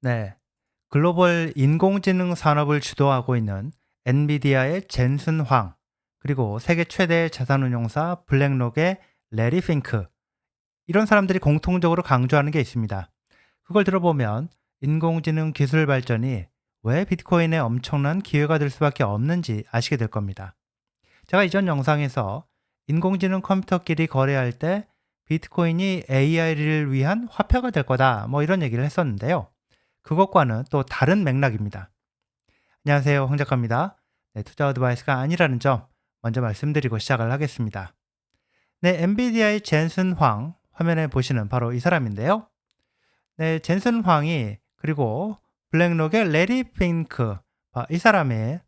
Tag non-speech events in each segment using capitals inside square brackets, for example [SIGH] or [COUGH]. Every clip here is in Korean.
네. 글로벌 인공지능 산업을 주도하고 있는 엔비디아의 젠슨 황, 그리고 세계 최대 자산운용사 블랙록의 레리 핑크. 이런 사람들이 공통적으로 강조하는 게 있습니다. 그걸 들어보면 인공지능 기술 발전이 왜 비트코인에 엄청난 기회가 될 수밖에 없는지 아시게 될 겁니다. 제가 이전 영상에서 인공지능 컴퓨터끼리 거래할 때 비트코인이 AI를 위한 화폐가 될 거다. 뭐 이런 얘기를 했었는데요. 그것과는 또 다른 맥락입니다. 안녕하세요. 황 작가입니다. 네, 투자 어드바이스가 아니라는 점 먼저 말씀드리고 시작을 하겠습니다. 네, 엔비디아의 젠슨 황 화면에 보시는 바로 이 사람인데요. 네, 젠슨 황이 그리고 블랙록의 레리 핑크 아, 이 사람의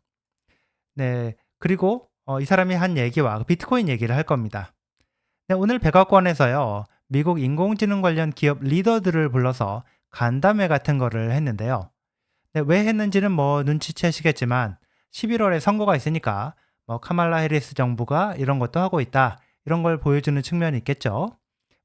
네, 그리고 어, 이 사람이 한 얘기와 그 비트코인 얘기를 할 겁니다. 네, 오늘 백악관에서요. 미국 인공지능 관련 기업 리더들을 불러서 간담회 같은 거를 했는데요. 네, 왜 했는지는 뭐 눈치채시겠지만 11월에 선거가 있으니까 뭐 카말라 해리스 정부가 이런 것도 하고 있다. 이런 걸 보여주는 측면이 있겠죠.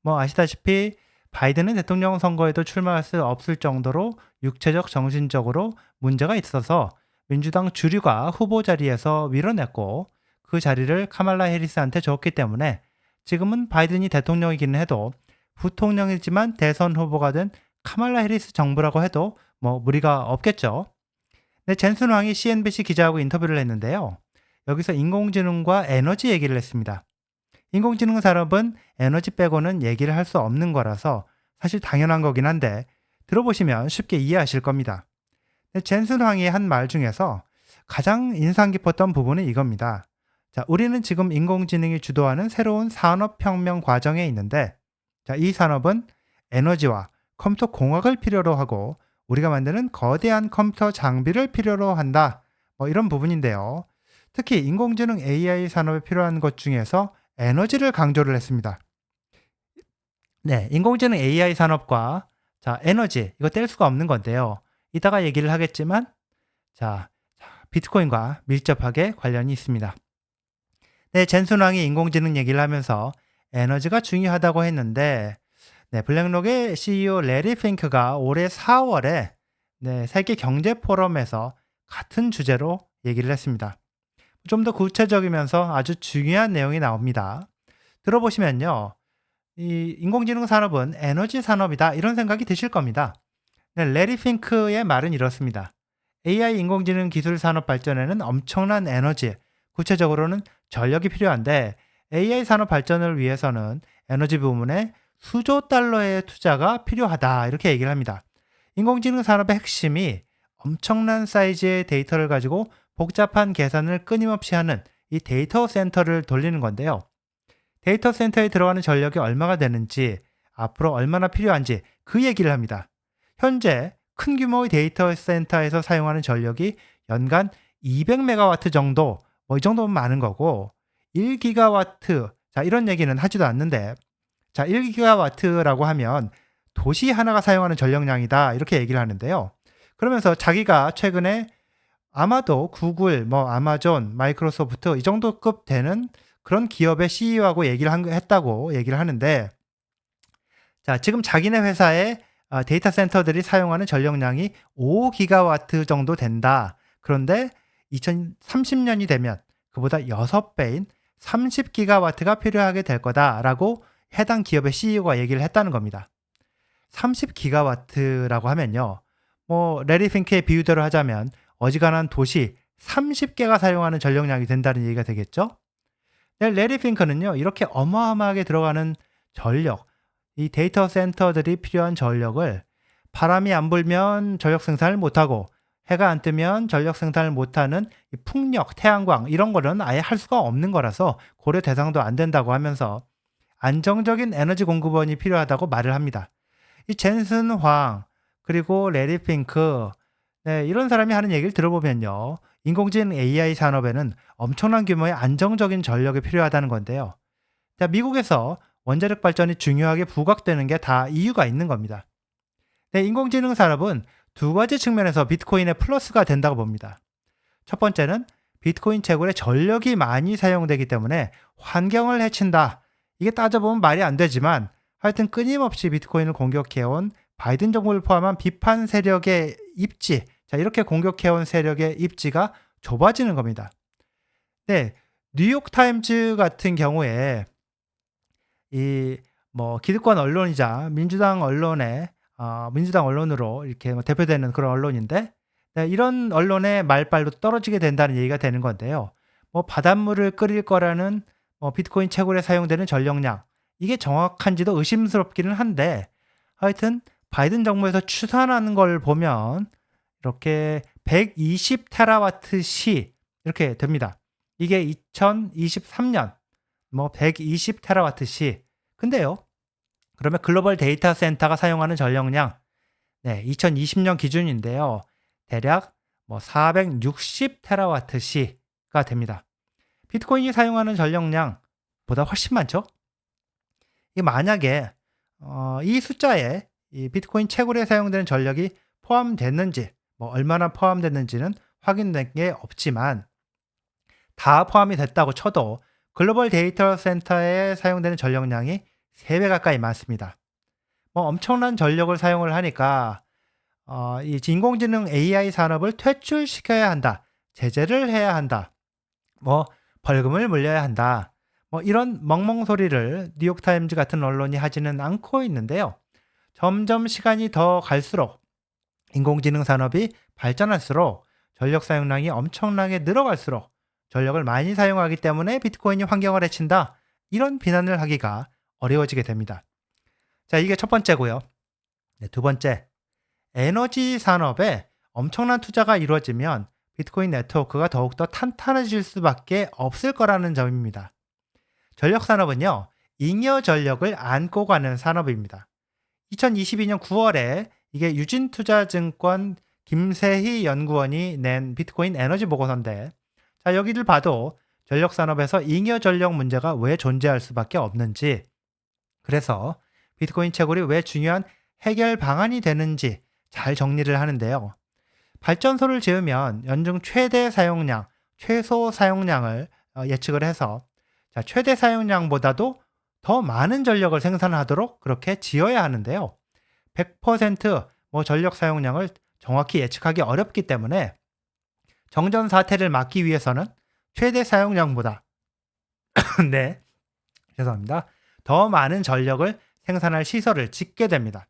뭐 아시다시피 바이든은 대통령 선거에도 출마할 수 없을 정도로 육체적 정신적으로 문제가 있어서 민주당 주류가 후보 자리에서 밀어냈고 그 자리를 카말라 해리스한테 줬기 때문에 지금은 바이든이 대통령이기는 해도 부통령이지만 대선 후보가 된 카말라 해리스 정부라고 해도 뭐 무리가 없겠죠. 네, 젠슨 왕이 CNBC 기자하고 인터뷰를 했는데요. 여기서 인공지능과 에너지 얘기를 했습니다. 인공지능 산업은 에너지 빼고는 얘기를 할 수 없는 거라서 사실 당연한 거긴 한데 들어보시면 쉽게 이해하실 겁니다. 네, 젠슨 왕이 한 말 중에서 가장 인상 깊었던 부분은 이겁니다. 자, 우리는 지금 인공지능이 주도하는 새로운 산업혁명 과정에 있는데, 자, 이 산업은 에너지와 컴퓨터 공학을 필요로 하고 우리가 만드는 거대한 컴퓨터 장비를 필요로 한다. 뭐 이런 부분인데요. 특히 인공지능 AI 산업에 필요한 것 중에서 에너지를 강조를 했습니다. 네, 인공지능 AI 산업과 자, 에너지 이거 뗄 수가 없는 건데요. 이따가 얘기를 하겠지만 자, 비트코인과 밀접하게 관련이 있습니다. 네, 젠슨 왕이 인공지능 얘기를 하면서 에너지가 중요하다고 했는데 네, 블랙록의 CEO 레리 핑크가 올해 4월에 네, 세계 경제 포럼에서 같은 주제로 얘기를 했습니다. 좀 더 구체적이면서 아주 중요한 내용이 나옵니다. 들어보시면요. 이 인공지능 산업은 에너지 산업이다 이런 생각이 드실 겁니다. 네, 레리 핑크의 말은 이렇습니다. AI 인공지능 기술 산업 발전에는 엄청난 에너지, 구체적으로는 전력이 필요한데 AI 산업 발전을 위해서는 에너지 부문에 수조 달러의 투자가 필요하다. 이렇게 얘기를 합니다. 인공지능 산업의 핵심이 엄청난 사이즈의 데이터를 가지고 복잡한 계산을 끊임없이 하는 이 데이터 센터를 돌리는 건데요. 데이터 센터에 들어가는 전력이 얼마가 되는지, 앞으로 얼마나 필요한지 그 얘기를 합니다. 현재 큰 규모의 데이터 센터에서 사용하는 전력이 연간 200메가와트 정도, 뭐 이 정도면 많은 거고, 1기가와트, 자, 이런 얘기는 하지도 않는데, 자, 1기가와트라고 하면 도시 하나가 사용하는 전력량이다. 이렇게 얘기를 하는데요. 그러면서 자기가 최근에 아마도 구글, 뭐 아마존, 마이크로소프트 이 정도급 되는 그런 기업의 CEO하고 얘기를 한, 했다고 얘기를 하는데 자, 지금 자기네 회사의 아, 데이터 센터들이 사용하는 전력량이 5기가와트 정도 된다. 그런데 2030년이 되면 그보다 6배인 30기가와트가 필요하게 될 거다라고 해당 기업의 CEO가 얘기를 했다는 겁니다. 30기가와트라고 하면요. 뭐 레리 핑크의 비유대로 하자면 어지간한 도시 30개가 사용하는 전력량이 된다는 얘기가 되겠죠? 네, 레리 핑크는요. 이렇게 어마어마하게 들어가는 전력, 이 데이터 센터들이 필요한 전력을 바람이 안 불면 전력 생산을 못하고 해가 안 뜨면 전력 생산을 못하는 풍력, 태양광 이런 거는 아예 할 수가 없는 거라서 고려 대상도 안 된다고 하면서 안정적인 에너지 공급원이 필요하다고 말을 합니다. 이 젠슨 황 그리고 레리 핑크 네, 이런 사람이 하는 얘기를 들어보면요. 인공지능 AI 산업에는 엄청난 규모의 안정적인 전력이 필요하다는 건데요. 자, 미국에서 원자력 발전이 중요하게 부각되는 게 다 이유가 있는 겁니다. 네, 인공지능 산업은 두 가지 측면에서 비트코인의 플러스가 된다고 봅니다. 첫 번째는 비트코인 채굴에 전력이 많이 사용되기 때문에 환경을 해친다. 이게 따져보면 말이 안 되지만 하여튼 끊임없이 비트코인을 공격해온 바이든 정부를 포함한 비판 세력의 입지, 자, 이렇게 공격해온 세력의 입지가 좁아지는 겁니다. 네, 뉴욕타임즈 같은 경우에 이 뭐 기득권 언론이자 민주당 언론의 어, 민주당 언론으로 이렇게 뭐 대표되는 그런 언론인데 네, 이런 언론의 말빨도 떨어지게 된다는 얘기가 되는 건데요. 뭐 바닷물을 끓일 거라는 뭐 비트코인 채굴에 사용되는 전력량 이게 정확한지도 의심스럽기는 한데 하여튼 바이든 정부에서 추산하는 걸 보면 이렇게 120 테라와트 시 이렇게 됩니다. 이게 2023년 뭐 120 테라와트 시. 근데요. 그러면 글로벌 데이터 센터가 사용하는 전력량 네, 2020년 기준인데요. 대략 뭐 460 테라와트 시가 됩니다. 비트코인이 사용하는 전력량 보다 훨씬 많죠? 이 만약에 어, 이 숫자에 이 비트코인 채굴에 사용되는 전력이 포함됐는지, 뭐 얼마나 포함됐는지는 확인된 게 없지만 다 포함이 됐다고 쳐도 글로벌 데이터 센터에 사용되는 전력량이 3배 가까이 많습니다. 뭐 엄청난 전력을 사용을 하니까 어, 이 인공지능 AI 산업을 퇴출시켜야 한다. 제재를 해야 한다. 뭐 벌금을 물려야 한다. 뭐 이런 멍멍 소리를 뉴욕타임즈 같은 언론이 하지는 않고 있는데요. 점점 시간이 더 갈수록 인공지능 산업이 발전할수록 전력 사용량이 엄청나게 늘어갈수록 전력을 많이 사용하기 때문에 비트코인이 환경을 해친다. 이런 비난을 하기가 어려워지게 됩니다. 자, 이게 첫 번째고요. 네, 두 번째. 에너지 산업에 엄청난 투자가 이루어지면 비트코인 네트워크가 더욱더 탄탄해질 수밖에 없을 거라는 점입니다. 전력 산업은요, 잉여 전력을 안고 가는 산업입니다. 2022년 9월에 이게 유진투자증권 김세희 연구원이 낸 비트코인 에너지 보고서인데, 자, 여기를 봐도 전력 산업에서 잉여 전력 문제가 왜 존재할 수밖에 없는지, 그래서 비트코인 채굴이 왜 중요한 해결 방안이 되는지 잘 정리를 하는데요. 발전소를 지으면 연중 최대 사용량, 최소 사용량을 어, 예측을 해서 자, 최대 사용량보다도 더 많은 전력을 생산하도록 그렇게 지어야 하는데요. 100%뭐 전력 사용량을 정확히 예측하기 어렵기 때문에 정전 사태를 막기 위해서는 최대 사용량보다 [COUGHS] 네 죄송합니다 더 많은 전력을 생산할 시설을 짓게 됩니다.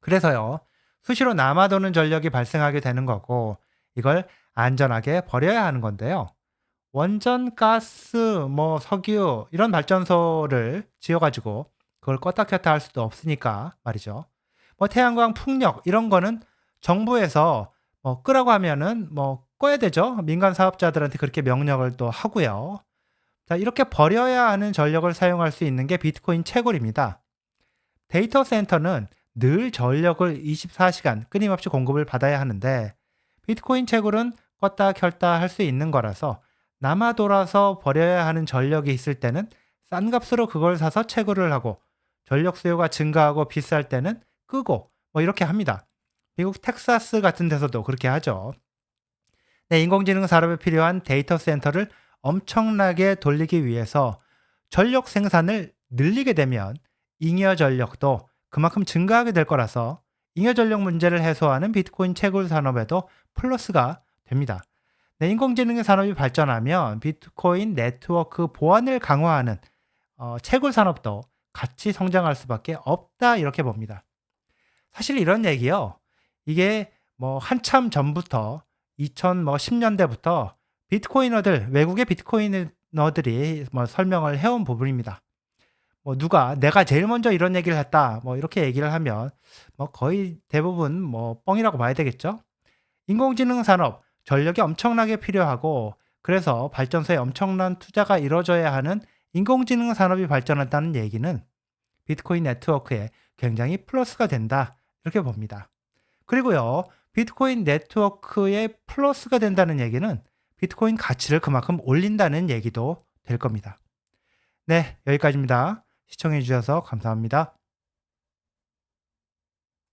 그래서요 수시로 남아도는 전력이 발생하게 되는 거고 이걸 안전하게 버려야 하는 건데요. 원전 가스, 뭐 석유 이런 발전소를 지어 가지고 그걸 껐다 켰다 할 수도 없으니까 말이죠. 뭐 태양광, 풍력 이런 거는 정부에서 뭐 끄라고 하면은 뭐 꺼야 되죠. 민간 사업자들한테 그렇게 명령을 또 하고요. 자, 이렇게 버려야 하는 전력을 사용할 수 있는 게 비트코인 채굴입니다. 데이터 센터는 늘 전력을 24시간 끊임없이 공급을 받아야 하는데 비트코인 채굴은 껐다 켰다 할 수 있는 거라서 남아 돌아서 버려야 하는 전력이 있을 때는 싼 값으로 그걸 사서 채굴을 하고 전력 수요가 증가하고 비쌀 때는 끄고 뭐 이렇게 합니다. 미국 텍사스 같은 데서도 그렇게 하죠. 네, 인공지능 산업에 필요한 데이터 센터를 엄청나게 돌리기 위해서 전력 생산을 늘리게 되면 잉여 전력도 그만큼 증가하게 될 거라서 잉여 전력 문제를 해소하는 비트코인 채굴 산업에도 플러스가 됩니다. 네, 인공지능의 산업이 발전하면 비트코인 네트워크 보안을 강화하는 어, 채굴 산업도 같이 성장할 수밖에 없다 이렇게 봅니다. 사실 이런 얘기요. 이게 뭐 한참 전부터 2010년대부터 뭐 비트코이너들 외국의 비트코이너들이 뭐 설명을 해온 부분입니다. 뭐 누가 내가 제일 먼저 이런 얘기를 했다 뭐 이렇게 얘기를 하면 뭐 거의 대부분 뭐 뻥이라고 봐야 되겠죠. 인공지능 산업 전력이 엄청나게 필요하고 그래서 발전소에 엄청난 투자가 이루어져야 하는 인공지능 산업이 발전한다는 얘기는 비트코인 네트워크에 굉장히 플러스가 된다 이렇게 봅니다. 그리고요 비트코인 네트워크에 플러스가 된다는 얘기는 비트코인 가치를 그만큼 올린다는 얘기도 될 겁니다. 네, 여기까지입니다. 시청해 주셔서 감사합니다.